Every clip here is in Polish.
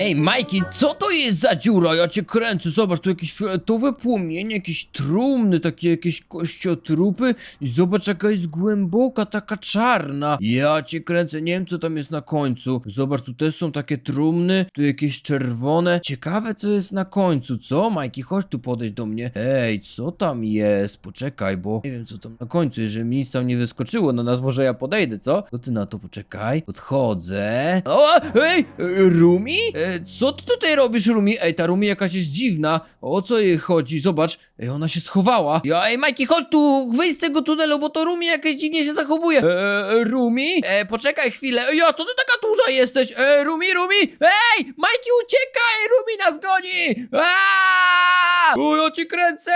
Ej, Majki, co to jest za dziura? Ja cię kręcę, zobacz, tu jakieś fioletowe płomienie, jakieś trumny, takie jakieś kościotrupy i zobacz jaka jest głęboka, taka czarna. Ja cię kręcę, nie wiem co tam jest na końcu. Zobacz, tu też są takie trumny, tu jakieś czerwone. Ciekawe co jest na końcu, co? Majki, chodź tu podejdź do mnie. Ej, co tam jest? Poczekaj, bo nie wiem co tam na końcu, jeżeli mi nic tam nie wyskoczyło na nas, może ja podejdę, co? Co ty na to, poczekaj. Podchodzę. O, ej, Rumi? E, co ty tutaj robisz, Rumi? Ej, ta Rumi jakaś jest dziwna. O co jej chodzi? Zobacz. Ej, ona się schowała. Ja, ej, Majki, chodź tu, wyjdź z tego tunelu, bo to Rumi jakaś dziwnie się zachowuje. E, Rumi? E, poczekaj chwilę. Ej, Ja, to ty taka duża jesteś. E, Rumi, Rumi? Ej, Majki, uciekaj! Rumi nas goni! Aaaa! O, ja cię kręcę!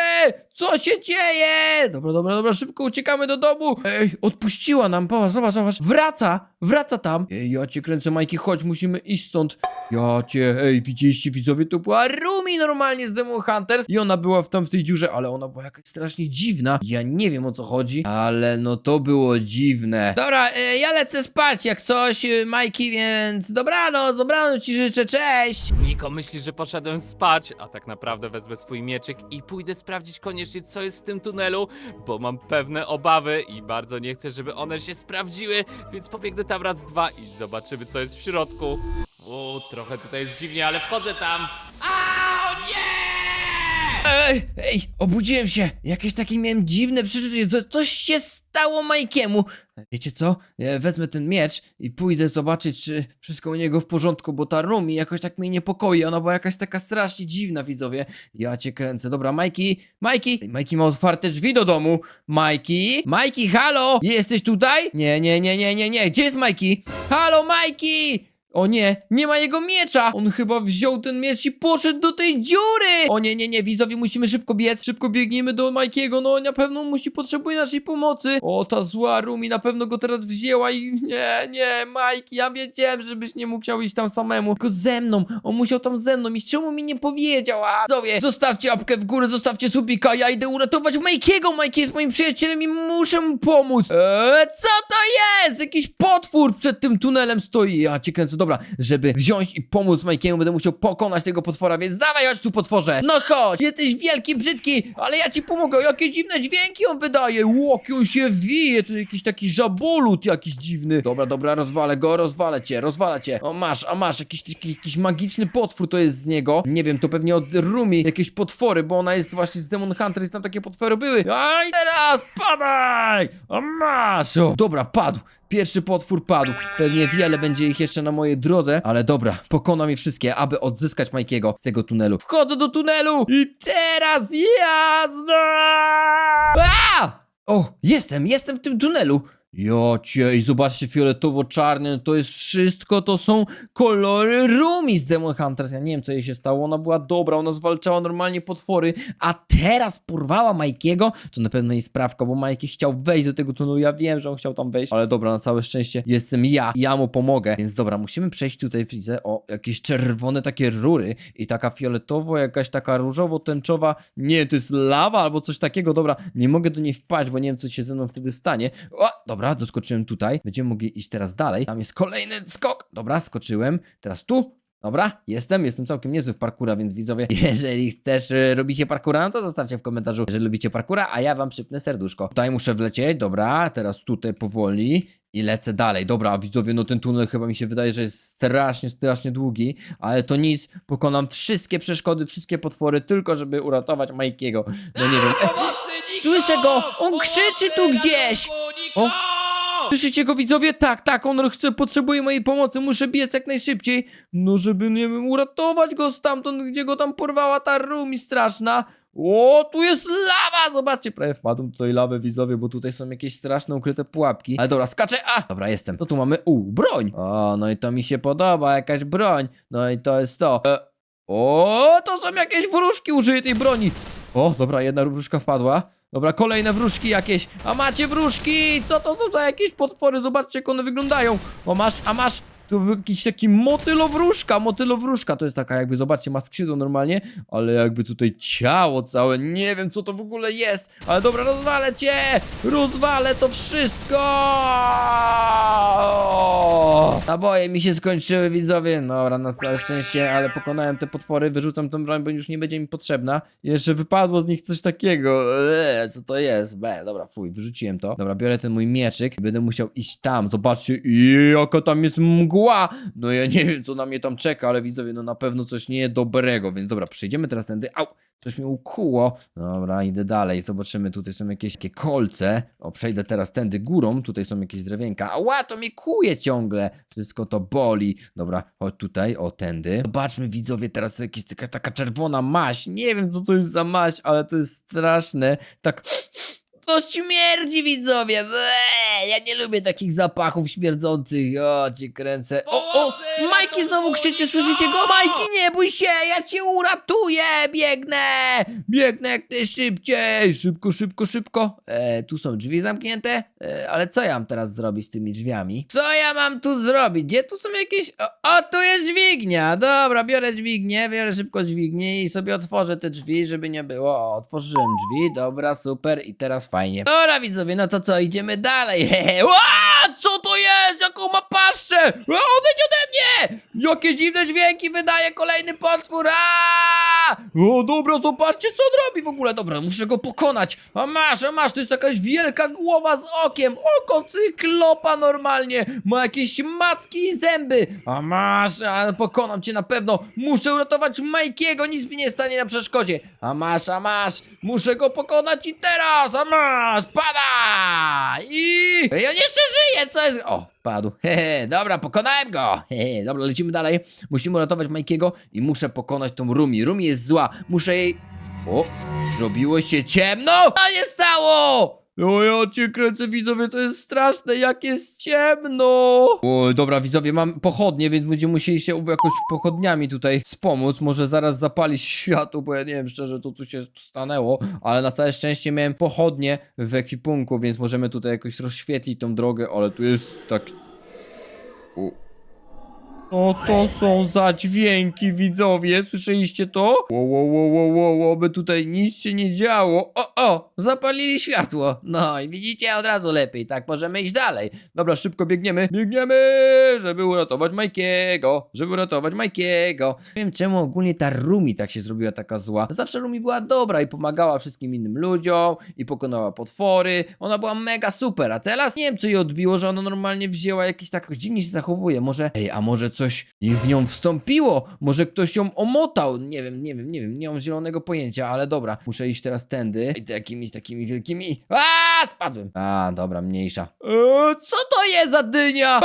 Co się dzieje? Dobra, dobra, dobra, szybko uciekamy do domu. Ej, odpuściła nam, zobacz, zobacz, zobacz. Wraca, wraca tam. Ej, ja cię kręcę, Majki, chodź, musimy iść stąd. Ja cię, ej, widzieliście widzowie, to była Rumi normalnie z Demon Hunters i ona była w tam w tej dziurze, ale ona była jakaś strasznie dziwna. Ja nie wiem o co chodzi, ale no to było dziwne. Dobra, e, ja lecę spać jak coś, e, Majki, więc dobranoc, dobranoc ci życzę, cześć. Niko myśli, że poszedłem spać, a tak naprawdę wezmę swój mieczyk i pójdę sprawdzić koniecznie, co jest w tym tunelu, bo mam pewne obawy i bardzo nie chcę, żeby one się sprawdziły, więc pobiegnę tam raz, dwa i zobaczymy, co jest w środku. O, trochę tutaj jest dziwnie, ale wchodzę tam. A! Ej, ej, obudziłem się. Jakieś takie miałem dziwne przeczucie. Co- Coś się stało Majkiemu. Wiecie co? Ja wezmę ten miecz i pójdę zobaczyć, czy wszystko u niego w porządku, bo ta Rumi jakoś tak mnie niepokoi. Ona była jakaś taka strasznie dziwna, widzowie. Ja cię kręcę. Dobra, Majki, Majki. Majki ma otwarte drzwi do domu. Majki, Majki, halo! Jesteś tutaj? Nie, nie, nie, nie, nie, nie. Gdzie jest Majki? Halo, Majki! O nie, nie ma jego miecza! On chyba wziął ten miecz i poszedł do tej dziury! O nie, nie, nie, widzowie, musimy szybko biec, szybko biegniemy do Majkiego, no na pewno musi, potrzebuje naszej pomocy. O, ta zła Rumi na pewno go teraz wzięła i nie, nie, Majki, ja wiedziałem, żebyś nie mógł iść tam samemu, tylko ze mną, on musiał tam ze mną iść, czemu mi nie powiedział, a? Widzowie, zostawcie łapkę w górę, zostawcie subika, ja idę uratować Majkiego, Majki jest moim przyjacielem i muszę mu pomóc. Eee, co to jest? Jakiś potwór przed tym tunelem stoi, ja cię kręcę, dobra, żeby wziąć i pomóc Majkiemu, będę musiał pokonać tego potwora, więc dawaj, chodź tu potworze, no chodź, jesteś wielki, brzydki, ale ja ci pomogę, jakie dziwne dźwięki on wydaje, łoki on się wije, to jakiś taki żabolut jakiś dziwny, dobra, dobra, rozwalę go, rozwalę cię, rozwalę cię, o masz, a masz, jakiś taki, jakiś magiczny potwór to jest z niego, nie wiem, to pewnie od Rumi, jakieś potwory, bo ona jest właśnie z Demon Hunter, i tam takie potwory były, aj, teraz padaj, a masz, o, dobra, padł, Pierwszy potwór padł. Pewnie wiele będzie ich jeszcze na mojej drodze, ale dobra, pokonam je wszystkie, aby odzyskać Majkiego z tego tunelu. Wchodzę do tunelu i teraz jazda! A! O, jestem, jestem w tym tunelu. Jocie, i zobaczcie, fioletowo-czarny, to jest wszystko, to są kolory Rumi z Demon Hunters. Ja nie wiem, co jej się stało, ona była dobra, ona zwalczała normalnie potwory, a teraz porwała Majkiego, to na pewno jej sprawka, bo Majki chciał wejść do tego tunelu, ja wiem, że on chciał tam wejść, ale dobra, na całe szczęście jestem ja, ja mu pomogę, więc dobra, musimy przejść tutaj, widzę, o, jakieś czerwone takie rury i taka fioletowo, jakaś taka różowo-tęczowa, nie, to jest lawa albo coś takiego, dobra, nie mogę do niej wpaść, bo nie wiem, co się ze mną wtedy stanie. O, dobra, doskoczyłem tutaj, będziemy mogli iść teraz dalej, tam jest kolejny skok, dobra, skoczyłem, teraz tu, Dobra, jestem, jestem całkiem niezły w parkura, więc widzowie, jeżeli też e, robicie parkura, no to zostawcie w komentarzu, że lubicie parkura, a ja wam przypnę serduszko. Tutaj muszę wlecieć, dobra, teraz tutaj powoli i lecę dalej. Dobra, widzowie, no ten tunel chyba mi się wydaje, że jest strasznie, strasznie długi, ale to nic, pokonam wszystkie przeszkody, wszystkie potwory, tylko żeby uratować Majkiego. No nie wiem! Słyszę go! On krzyczy tu gdzieś! Niko! Słyszycie go widzowie? Tak, tak, on chce, potrzebuje mojej pomocy, muszę biec jak najszybciej. No żeby, nie wiem, uratować go stamtąd, gdzie go tam porwała ta Rumi straszna. O, tu jest lawa! Zobaczcie, prawie wpadłem do tej lawy widzowie, bo tutaj są jakieś straszne ukryte pułapki. Ale dobra, skaczę, a! Dobra, jestem. To tu mamy, u, broń! O, no i to mi się podoba, jakaś broń. No i to jest to. E, o, to są jakieś wróżki użyję tej broni. O, dobra, jedna wróżka wpadła. Dobra, kolejne wróżki jakieś. A macie wróżki! Co to są za jakieś potwory? Zobaczcie, jak one wyglądają. O, masz, a masz. To jakiś taki motylowróżka, motylowróżka. To jest taka jakby, zobaczcie, ma skrzydło normalnie, ale jakby tutaj ciało całe, nie wiem co to w ogóle jest, ale dobra, rozwalę cię, rozwalę to wszystko! Naboje mi się skończyły, widzowie, dobra, na całe szczęście, ale pokonałem te potwory, wyrzucam tą broń, bo już nie będzie mi potrzebna, jeszcze wypadło z nich coś takiego, eee, co to jest, be, dobra, fuj, wyrzuciłem to, dobra, biorę ten mój mieczyk. I będę musiał iść tam, zobaczcie, jaka tam jest mgła, no ja nie wiem, co na mnie tam czeka, ale widzowie, no na pewno coś niedobrego, więc dobra, przejdziemy teraz tędy, au, coś mnie ukuło, dobra, idę dalej, zobaczymy, tutaj są jakieś takie kolce, o, przejdę teraz tędy górą, tutaj są jakieś drewienka, ała, to mnie kuje ciągle, wszystko to boli, dobra, chodź tutaj, o, tędy, zobaczmy, widzowie, teraz jakaś taka, taka czerwona maź, nie wiem, co to jest za maź, ale to jest straszne, tak... To śmierdzi, widzowie! Ja nie lubię takich zapachów śmierdzących. O, cię kręcę. O, o! Majki znowu krzyczy, słyszycie go? Majki, nie bój się, ja cię uratuję! Biegnę! Biegnę jak najszybciej! Szybko, szybko, szybko. E, tu są drzwi zamknięte, e, ale co ja mam teraz zrobić z tymi drzwiami? Co ja mam tu zrobić? Gdzie tu są jakieś... O, o tu jest dźwignia! Dobra, biorę dźwignię, biorę szybko dźwignię i sobie otworzę te drzwi, żeby nie było. O, otworzyłem drzwi, dobra, super i teraz fajnie. Dobra, widzowie, no to co, idziemy dalej. Co to jest? Jaką ma paszczę? Odejdź ode mnie! Jakie dziwne dźwięki wydaje kolejny potwór! A! O, dobra, zobaczcie, co on robi w ogóle. Dobra, muszę go pokonać. A masz, a masz, to jest jakaś wielka głowa z okiem. Oko cyklopa normalnie. Ma jakieś macki i zęby. A masz, a pokonam cię na pewno. Muszę uratować Majkiego, nic mi nie stanie na przeszkodzie. A masz, a masz. Muszę go pokonać i teraz. A masz, pada! I... Ja jeszcze żyję, co jest... O, padł. Hehe, dobra, pokonałem go. Hehe, dobra, lecimy dalej. Musimy uratować Majkiego i muszę pokonać tą Rumi. Rumi jest zła. Muszę jej... O, zrobiło się ciemno? Co nie stało? O, ja cię kręcę, widzowie, to jest straszne, jak jest ciemno! O, dobra, widzowie, mam pochodnie, więc będziemy musieli się jakoś pochodniami tutaj wspomóc. Może zaraz zapalić światło, bo ja nie wiem szczerze, co tu się stanęło, ale na całe szczęście miałem pochodnie w ekwipunku, więc możemy tutaj jakoś rozświetlić tą drogę, ale tu jest tak... O. No to są za dźwięki, widzowie, słyszeliście to? Wo, wo, wo, wo, wo, wo, by tutaj nic się nie działo. O, o, zapalili światło. No i widzicie, od razu lepiej, tak możemy iść dalej. Dobra, szybko biegniemy, biegniemy, żeby uratować Majkiego, żeby uratować Majkiego. Nie wiem czemu ogólnie ta Rumi tak się zrobiła taka zła. Zawsze Rumi była dobra i pomagała wszystkim innym ludziom i pokonała potwory. Ona była mega super, a teraz nie wiem co jej odbiło, że ona normalnie wzięła jakiś tak dziwnie się zachowuje. Może, ej, a może coś w nią wstąpiło? Może ktoś ją omotał? Nie wiem, nie wiem, nie wiem, nie mam zielonego pojęcia, ale dobra. Muszę iść teraz tędy i jakimiś takimi wielkimi... A, spadłem. A, dobra, mniejsza. Eee, co to jest za dynia?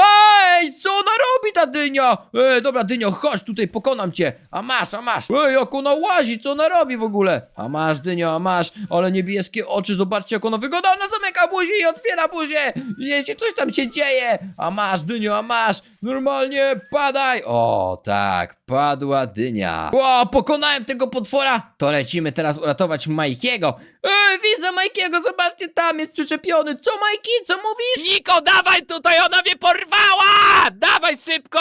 Ej, co ona robi ta dynia? Ej, dobra, dynio, chodź tutaj, pokonam cię. A masz, a masz. Ej, jak ona łazi, co ona robi w ogóle? A masz, dynio, a masz. Ale niebieskie oczy, zobaczcie jak ona wygląda. Ona zamyka buzię i otwiera buzię. Wiecie, coś tam się dzieje. A masz, dynio, a masz. Normalnie padaj. O, tak, padła dynia. Ło, pokonałem tego potwora. To lecimy teraz uratować Majkiego. Ej, widzę Majkiego, zobaczcie, tam jest przyczepiony. Co, Majki, co mówisz? Niko, dawaj tutaj, ona mnie porwała! Dawaj szybko!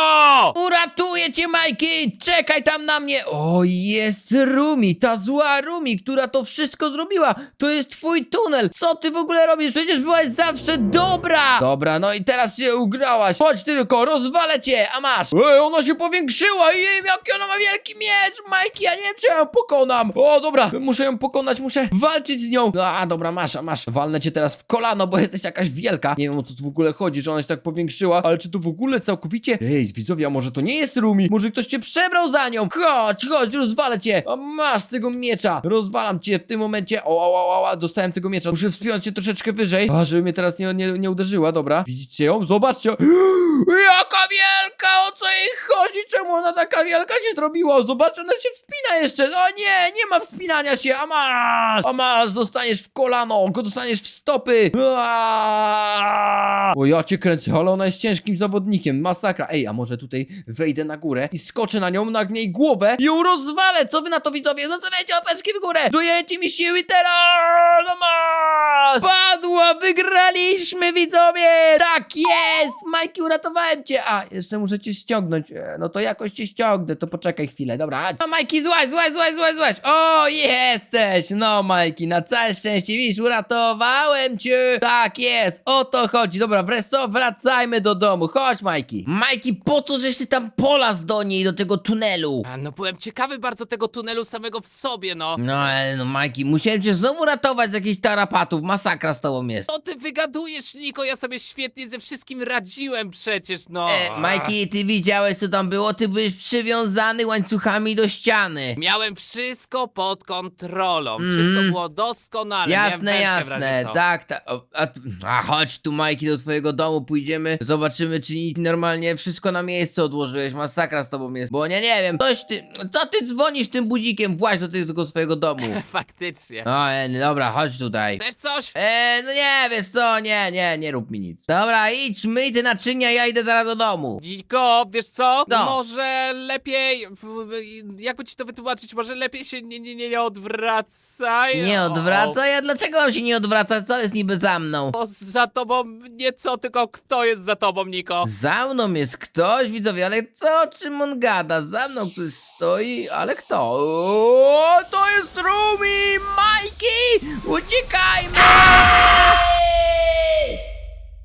Uratuję cię, Majki! Czekaj tam na mnie! O, jest Rumi, ta zła Rumi, która to wszystko zrobiła! To jest twój tunel! Co ty w ogóle robisz? Przecież byłaś zawsze dobra! Dobra, no i teraz się ugrałaś! Chodź tylko, rozwalę cię, a masz! Ej, ona się powiększyła! Jej, jaki ona ma wielki miecz! Majki, ja nie wiem, czy ja ją pokonam! O, dobra, muszę ją pokonać, muszę walczyć z nią! A, dobra, masz, masz. Walnę cię teraz w kolano, bo jesteś jakaś wielka. Nie wiem, o co tu w ogóle chodzi, że ona się tak powiększyła, ale czy to w ogóle całkowicie... Ej, widzowie, a może to nie jest Rumi? Może ktoś cię przebrał za nią? Chodź, chodź, rozwalę cię! A masz tego miecza! Rozwalam cię w tym momencie. O, o, o, o, dostałem tego miecza. Muszę wspiąć się troszeczkę wyżej, a żeby mnie teraz nie, nie, nie uderzyła, dobra. Widzicie ją? Zobaczcie! Jaka wielka! O co jej chodzi? Czemu ona taka wielka się zrobiła? Zobacz, ona się wspina jeszcze! No nie, nie ma wspinania się! A masz! A masz! Dostaniesz w kolano! Go dostaniesz w stopy! Aaaa! O ja cię kręcę, ale ona jest ciężkim zawodnikiem, masakra. Ej, a może tutaj wejdę na górę i skoczę na nią, nagnę jej głowę i ją rozwalę! Co wy na to widzowie? Zostawiajcie opeczki w górę! Dujecie mi siły teraz! No masz! Padła! Wygraliśmy widzowie! Tak jest! Majki, uratowałem cię! A, jeszcze muszę cię ściągnąć. E, No to jakoś cię ściągnę, to poczekaj chwilę, dobra. chodź. No Majki, złaź, złaź, złaź, złaź, złaź. O, jesteś! No Majki, na całe szczęście, widzisz, uratowałem cię. Tak jest, o to chodzi. Dobra, wreszcie wracajmy do domu. Chodź Majki. Majki, po co żeś ty tam polazł do niej, do tego tunelu? A, no byłem ciekawy bardzo tego tunelu samego w sobie, no. No, ale no Majki, musiałem cię znowu ratować z jakichś tarapatów. Masakra z tobą jest. Co ty wygadujesz, Niko? Ja sobie świetnie ze wszystkim radziłem przecież, no. E, Majki, ty widziałeś co tam było? Ty byłeś przywiązany łańcuchami do ściany. Miałem wszystko pod kontrolą. Wszystko Mm. było doskonale. Miałem Jasne, wędkę w razie jasne, co. tak, tak. O, A, a chodź tu, Majki, do twojego domu, pójdziemy, zobaczymy, czy normalnie wszystko na miejsce odłożyłeś. Masakra z tobą jest. Bo nie, nie wiem, coś ty, co ty dzwonisz tym budzikiem? Właź do tego swojego domu. Faktycznie. O, e, dobra, chodź tutaj. Też coś? E, no nie, wiesz co, nie, nie, nie rób mi nic. Dobra, idź, myj te naczynia, ja idę zaraz do domu. Niko, wiesz co? No. Może lepiej, jakby ci to wytłumaczyć, może lepiej się nie, nie, nie, nie odwracaj. Nie odwracaj, a dlaczego mam się nie odwracać? Co jest niby za mną? Bo za tobą nie co, tylko kto jest za tobą, Niko? Za mną jest ktoś, widzowie, ale co, o czym on gada? Za mną ktoś stoi, ale kto? O, to jest Rumi! Majki! Uciekajmy!